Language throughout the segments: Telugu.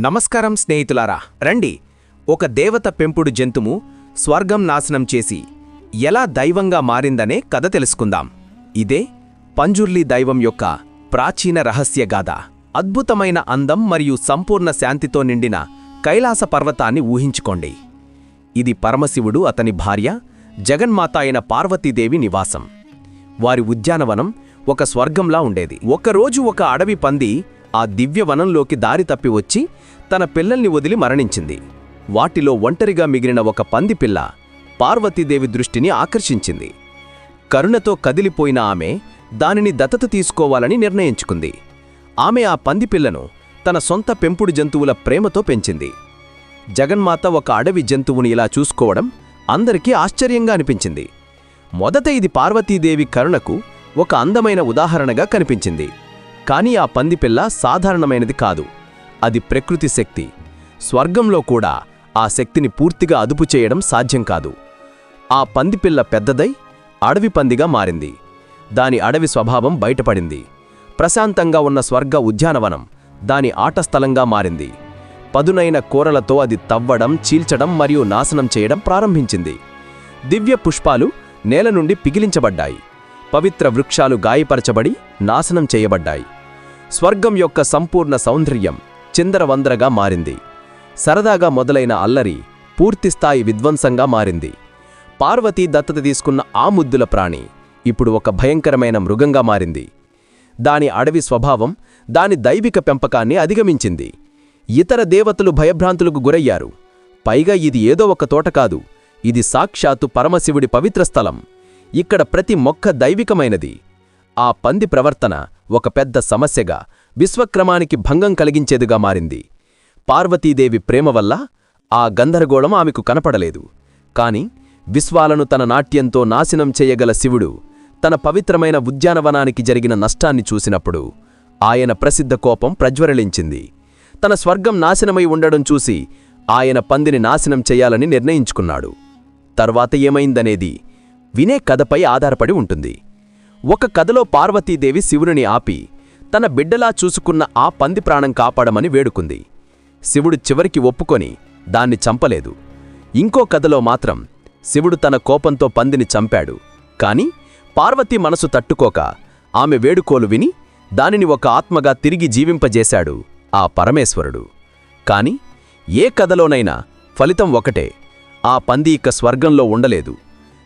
నమస్కారం స్నేహితులారా. రండి. ఒక దేవత పెంపుడు జంతుము స్వర్గం నాశనం చేసి ఎలా దైవంగా మారిందనే కథ తెలుసుకుందాం. ఇదే పంజుర్లి దైవం యొక్క ప్రాచీన రహస్యగాథ అద్భుతమైన అందం మరియు సంపూర్ణ శాంతితో నిండిన కైలాస పర్వతాన్ని ఊహించుకోండి. ఇది పరమశివుడు అతని భార్య జగన్మాత అయిన పార్వతీదేవి నివాసం. వారి ఉద్యానవనం ఒక స్వర్గంలా ఉండేది. ఒకరోజు ఒక అడవి పంది ఆ దివ్యవనంలోకి దారి తప్పి వచ్చి తన పిల్లల్ని వదిలి మరణించింది. వాటిలో ఒంటరిగా మిగిలిన ఒక పంది పిల్ల పార్వతీదేవి దృష్టిని ఆకర్షించింది. కరుణతో కదిలిపోయిన ఆమె దానిని దత్తత తీసుకోవాలని నిర్ణయించుకుంది. ఆమె ఆ పంది పిల్లను తన సొంత పెంపుడు జంతువుల ప్రేమతో పెంచింది. జగన్మాత ఒక అడవి జంతువుని ఇలా చూసుకోవడం అందరికీ ఆశ్చర్యంగా అనిపించింది. మొదట ఇది పార్వతీదేవి కరుణకు ఒక అందమైన ఉదాహరణగా కనిపించింది. కానీ ఆ పందిపిల్ల సాధారణమైనది కాదు. అది ప్రకృతి శక్తి. స్వర్గంలో కూడా ఆ శక్తిని పూర్తిగా అదుపు చేయడం సాధ్యం కాదు. ఆ పందిపిల్ల పెద్దదై అడవి పందిగా మారింది. దాని అడవి స్వభావం బయటపడింది. ప్రశాంతంగా ఉన్న స్వర్గ ఉద్యానవనం దాని ఆటస్థలంగా మారింది. పదునైన కూరలతో అది తవ్వడం చీల్చడం మరియు నాశనం చేయడం ప్రారంభించింది. దివ్య పుష్పాలు నేల నుండి పిగిలించబడ్డాయి. పవిత్ర వృక్షాలు గాయపరచబడి నాశనం చేయబడ్డాయి. స్వర్గం యొక్క సంపూర్ణ సౌందర్యం చిందరవందరగా మారింది. సరదాగా మొదలైన అల్లరి పూర్తిస్థాయి విధ్వంసంగా మారింది. పార్వతీ దత్తత తీసుకున్న ఆ ముద్దుల ప్రాణి ఇప్పుడు ఒక భయంకరమైన మృగంగా మారింది. దాని అడవి స్వభావం దాని దైవిక పెంపకాన్ని అధిగమించింది. ఇతర దేవతలు భయభ్రాంతులకు గురయ్యారు. పైగా ఇది ఏదో ఒక తోట కాదు. ఇది సాక్షాత్తు పరమశివుడి పవిత్ర స్థలం. ఇక్కడ ప్రతి మొక్క దైవికమైనది. ఆ పంది ప్రవర్తన ఒక పెద్ద సమస్యగా విశ్వక్రమానికి భంగం కలిగించేదిగా మారింది. పార్వతీదేవి ప్రేమ వల్ల ఆ గందరగోళం ఆమెకు కనపడలేదు. కాని విశ్వాలను తన నాట్యంతో నాశనం చేయగల శివుడు తన పవిత్రమైన ఉద్యానవనానికి జరిగిన నష్టాన్ని చూసినప్పుడు ఆయన ప్రసిద్ధ కోపం ప్రజ్వరలించింది తన స్వర్గం నాశనమై ఉండడం చూసి ఆయన పందిని నాశనం చేయాలని నిర్ణయించుకున్నాడు. తర్వాత ఏమైందనేది వినే కథపై ఆధారపడి ఉంటుంది. ఒక కథలో పార్వతీదేవి శివుని ఆపి తన బిడ్డలా చూసుకున్న ఆ పంది ప్రాణం కాపాడమని వేడుకుంది. శివుడు చివరికి ఒప్పుకొని దాన్ని చంపలేదు. ఇంకో కథలో మాత్రం శివుడు తన కోపంతో పందిని చంపాడు. కాని పార్వతీ మనసు తట్టుకోక ఆమె వేడుకోలు విని దానిని ఒక ఆత్మగా తిరిగి జీవింపజేశాడు ఆ పరమేశ్వరుడు. కాని ఏ కథలోనైనా ఫలితం ఒకటే. ఆ పంది ఇక స్వర్గంలో ఉండలేదు.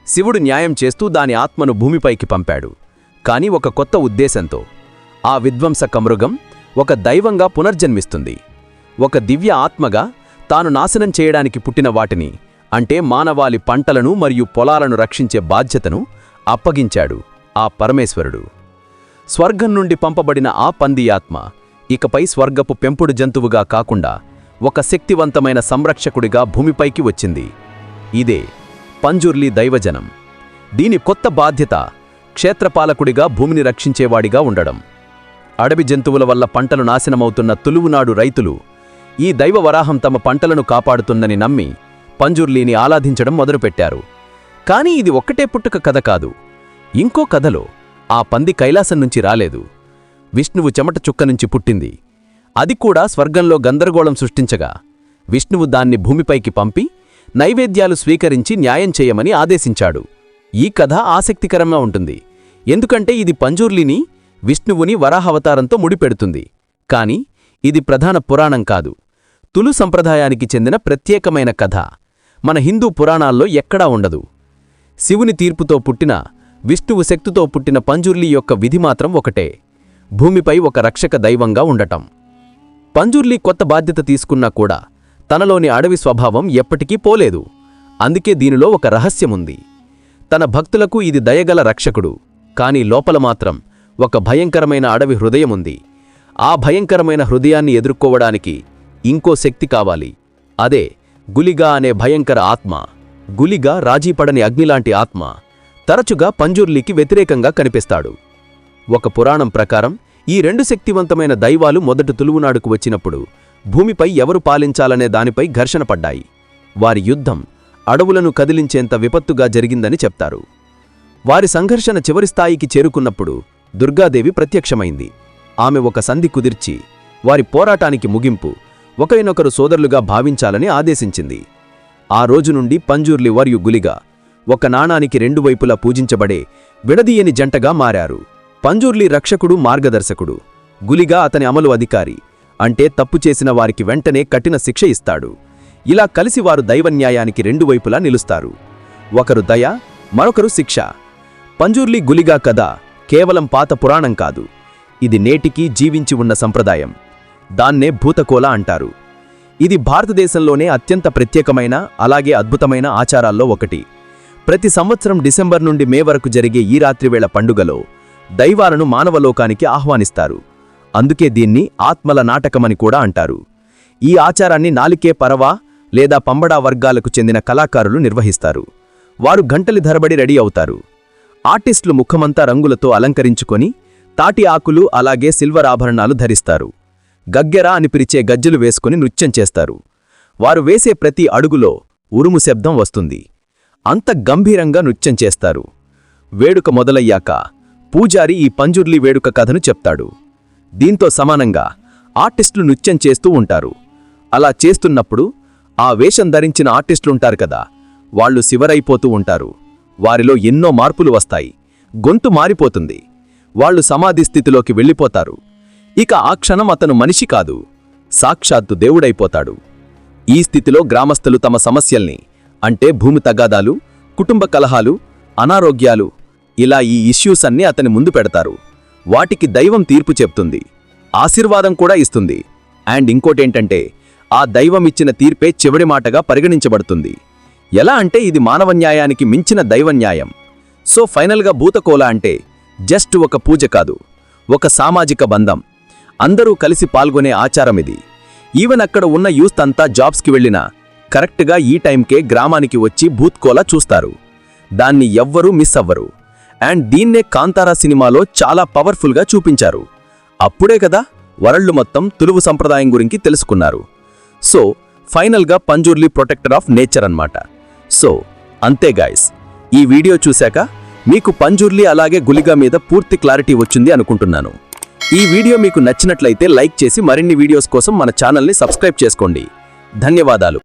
శివుడు న్యాయం చేస్తూ దాని ఆత్మను భూమిపైకి పంపాడు. కాని ఒక కొత్త ఉద్దేశంతో. ఆ విధ్వంసక మృగం ఒక దైవంగా పునర్జన్మిస్తుంది. ఒక దివ్య ఆత్మగా తాను నాశనం చేయడానికి పుట్టిన వాటిని అంటే మానవాళి పంటలను మరియు పొలాలను రక్షించే బాధ్యతను అప్పగించాడు ఆ పరమేశ్వరుడు. స్వర్గం నుండి పంపబడిన ఆ పంది ఆత్మ ఇకపై స్వర్గపు పెంపుడు జంతువుగా కాకుండా ఒక శక్తివంతమైన సంరక్షకుడిగా భూమిపైకి వచ్చింది. ఇదే పంజుర్లీ దైవజనం. దీని కొత్త బాధ్యత క్షేత్రపాలకుడిగా భూమిని రక్షించేవాడిగా ఉండడం. అడవి జంతువుల వల్ల పంటలు నాశనమవుతున్న తులువునాడు రైతులు ఈ దైవ వరాహం తమ పంటలను కాపాడుతుందని నమ్మి పంజుర్లీని ఆలాధించడం మొదలుపెట్టారు. కాని ఇది ఒక్కటే పుట్టుక కథ కాదు. ఇంకో కథలో ఆ పంది కైలాసం నుంచి రాలేదు. విష్ణువు చెమట చుక్క నుంచి పుట్టింది. అది కూడా స్వర్గంలో గందరగోళం సృష్టించగా విష్ణువు దాన్ని భూమిపైకి పంపి నైవేద్యాలు స్వీకరించి న్యాయం చేయమని ఆదేశించాడు. ఈ కథ ఆసక్తికరంగా ఉంటుంది. ఎందుకంటే ఇది పంజూర్లిని విష్ణువుని వరాహవతారంతో ముడిపెడుతుంది. కాని ఇది ప్రధాన పురాణం కాదు. తులు సంప్రదాయానికి చెందిన ప్రత్యేకమైన కథ. మన హిందూ పురాణాల్లో ఎక్కడా ఉండదు. శివుని తీర్పుతో పుట్టిన విష్ణువు శక్తితో పుట్టిన పంజుర్లి యొక్క విధి మాత్రం ఒకటే. భూమిపై ఒక రక్షక దైవంగా ఉండటం. పంజుర్లి కొత్త బాధ్యత తీసుకున్నా కూడా తనలోని అడవి స్వభావం ఎప్పటికీ పోలేదు. అందుకే దీనిలో ఒక రహస్యముంది. తన భక్తులకు ఇది దయగల రక్షకుడు. కాని లోపల మాత్రం ఒక భయంకరమైన అడవి హృదయముంది ఆ భయంకరమైన హృదయాన్ని ఎదుర్కోవడానికి ఇంకో శక్తి కావాలి. అదే గులిగా అనే భయంకర ఆత్మ. గులిగా రాజీపడని అగ్నిలాంటి ఆత్మ తరచుగా పంజుర్లీకి వ్యతిరేకంగా కనిపిస్తాడు. ఒక పురాణం ప్రకారం ఈ రెండు శక్తివంతమైన దైవాలు మొదట తులువునాడుకు వచ్చినప్పుడు భూమిపై ఎవరు పాలించాలనే దానిపై ఘర్షణ పడ్డాయి. వారి యుద్ధం అడవులను కదిలించేంత విపత్తుగా జరిగిందని చెప్తారు. వారి సంఘర్షణ చివరి స్థాయికి చేరుకున్నప్పుడు దుర్గాదేవి ప్రత్యక్షమైంది. ఆమె ఒక సంధి కుదిర్చి వారి పోరాటానికి ముగింపు ఒకరినొకరు సోదరులుగా భావించాలని ఆదేశించింది. ఆ రోజు నుండి పంజూర్లి వర్యు గులిగా ఒక నాణానికి రెండు వైపులా పూజించబడే విడదీయని జంటగా మారారు. పంజూర్లి రక్షకుడు మార్గదర్శకుడు. గులిగా అతని అమలు అధికారి. అంటే తప్పు చేసిన వారికి వెంటనే కఠిన శిక్ష ఇస్తాడు. ఇలా కలిసి వారు దైవన్యాయానికి రెండు వైపులా నిలుస్తారు. ఒకరు దయ మరొకరు శిక్ష. పంజూర్లి గులిగా కథ కేవలం పాత పురాణం కాదు. ఇది నేటికీ జీవించి ఉన్న సంప్రదాయం. దాన్నే భూతకోల అంటారు. ఇది భారతదేశంలోనే అత్యంత ప్రత్యేకమైన అలాగే అద్భుతమైన ఆచారాల్లో ఒకటి. ప్రతి సంవత్సరం డిసెంబర్ నుండి మే వరకు జరిగే ఈ రాత్రివేళ పండుగలో దైవాలను మానవలోకానికి ఆహ్వానిస్తారు. అందుకే దీన్ని ఆత్మల నాటకమని కూడా అంటారు. ఈ ఆచారాన్ని నాలికే పరవా లేదా పంబడా వర్గాలకు చెందిన కళాకారులు నిర్వహిస్తారు. వారు గంటలి ధరబడి రెడీ అవుతారు. ఆర్టిస్టులు ముఖమంతా రంగులతో అలంకరించుకొని తాటి ఆకులు అలాగే సిల్వర్ ఆభరణాలు ధరిస్తారు. గగ్గెరా అని పిలిచే గజ్జలు వేసుకుని నృత్యం చేస్తారు. వారు వేసే ప్రతి అడుగులో ఉరుము శబ్దం వస్తుంది. అంత గంభీరంగా నృత్యం చేస్తారు. వేడుక మొదలయ్యాక పూజారి ఈ పంజుర్లి వేడుక కథను చెప్తాడు. దీంతో సమానంగా ఆర్టిస్టులు నృత్యం చేస్తూ ఉంటారు. అలా చేస్తున్నప్పుడు ఆ వేషం ధరించిన ఆర్టిస్టులుంటారు కదా. వాళ్ళు శివరైపోతూ ఉంటారు. వారిలో ఎన్నో మార్పులు వస్తాయి. గొంతు మారిపోతుంది. వాళ్ళు సమాధి స్థితిలోకి వెళ్ళిపోతారు. ఇక ఆ క్షణం అతను మనిషి కాదు. సాక్షాత్తు దేవుడైపోతాడు. ఈ స్థితిలో గ్రామస్థులు తమ సమస్యల్ని అంటే భూమి తగాదాలు కుటుంబ కలహాలు అనారోగ్యాలు ఇలా ఈ ఇష్యూస్ అన్నీ అతని ముందు పెడతారు. వాటికి దైవం తీర్పు చెప్తుంది. ఆశీర్వాదం కూడా ఇస్తుంది. అండ్ ఇంకోటేంటంటే ఆ దైవం ఇచ్చిన తీర్పే చివరి మాటగా పరిగణించబడుతుంది. ఎలా అంటే ఇది మానవ న్యాయానికి మించిన దైవ న్యాయం సో ఫైనల్గా భూతకోల అంటే జస్ట్ ఒక పూజ కాదు ఒక సామాజిక బంధం. అందరూ కలిసి పాల్గొనే ఆచారం ఇది. ఈవెన్ అక్కడ ఉన్న యూత్ అంతా జాబ్స్కి వెళ్ళినా కరెక్ట్గా ఈ టైంకే గ్రామానికి వచ్చి భూత్కోలా చూస్తారు. దాన్ని ఎవ్వరూ మిస్ అవ్వరు. అండ్ దీన్నే కాంతారా సినిమాలో చాలా పవర్ఫుల్గా చూపించారు. అప్పుడే కదా వరల్డ్ మొత్తం తులువు సంప్రదాయం గురించి తెలుసుకున్నారు. సో ఫైనల్గా పంజూర్లీ ప్రొటెక్టర్ ఆఫ్ నేచర్ అన్నమాట. సో అంతే గాయస్ ఈ వీడియో చూశాక మీకు పంజూర్లీ అలాగే గులిగా మీద పూర్తి క్లారిటీ వచ్చింది అనుకుంటున్నాను. ఈ వీడియో మీకు నచ్చినట్లయితే లైక్ చేసి మరిన్ని వీడియోస్ కోసం మన ఛానల్ని సబ్స్క్రైబ్ చేసుకోండి. ధన్యవాదాలు.